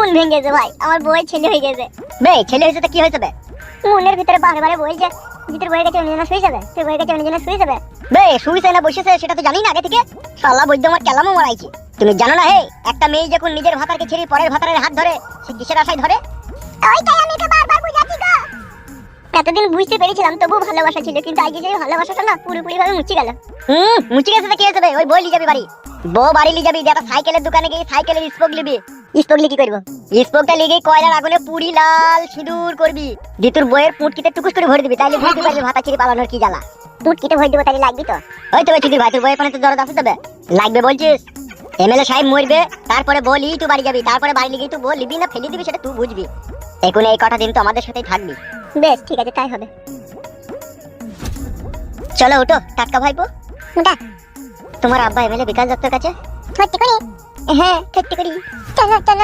মন ভেঙেছে ভাই। আমার বউয়ের ছেলে হয়ে গেছে। বে ছেলে হয়েছে তো কি হয়েছে বে? মনের ভিতরে বারে বারে বলছে যে তোর বউয়ের কাছে অন্যজনে শুয়ে যাবে। তোর বউয়ের কাছে অন্যজনে শুয়ে যাবে। বে শুইছে না বসেছে সেটা তো জানি না আগে থেকে। শালা বৈদ্য আমার কেলামও মারাইছি। তুমি জানো না হে একটা মেয়ে যখন নিজের ভাতারকে ছেড়ে পরের ভাতারের হাত ধরে সে কিসের আশায় ধরে? ওইটাই আমি ওকে বারবার বুঝাচ্ছি গো। এতদিন বুঝতে পেরেছিলাম তবু ভালোবাসা ছিল কিন্তু আজকে যে ভালোবাসাটা না পুরোপুরি ভাবে মুছে গেল। হুম মুছে গেছে তো কি হয়েছে ওই বই লি যাবি বাড়ি। বউ বাড়ি লি যাবি একটা সাইকেলের দোকানে গিয়ে সাইকেলের স্পোক লিবি স্পোক করব? স্পোকটা লিগে কয়লার আগুনে পুরি লাল সিঁদুর করবি। দিয়ে তোর বইয়ের পুটকিতে টুকুস করে ভরে দিবি তাইলে বুঝতে পারবি ভাতা ছিঁড়ে পালানোর কি জ্বালা? পুটকিতে ভয় দেবো তাহলে লাগবি তো। ওই তো ভাই তোর বইয়ের পানে তো দরদ লাগবে বলছিস? এমএলএ সাহেব মরবে তারপরে বলি তুই বাড়ি যাবি। তারপরে বাড়ি লিগেই তুই বল লিবি না ফেলে দিবি সেটা তুই বুঝবি। এখন এই কটা দিন তো আমাদের সাথেই থাকবি। বেশ ঠিক আছে তাই হবে। চলো ওঠো টাটকা ভাইপো। তোমার আব্বা এমএলএ বিকাশ দত্তর কাছে? হ্যাঁ সত্যি করি tener.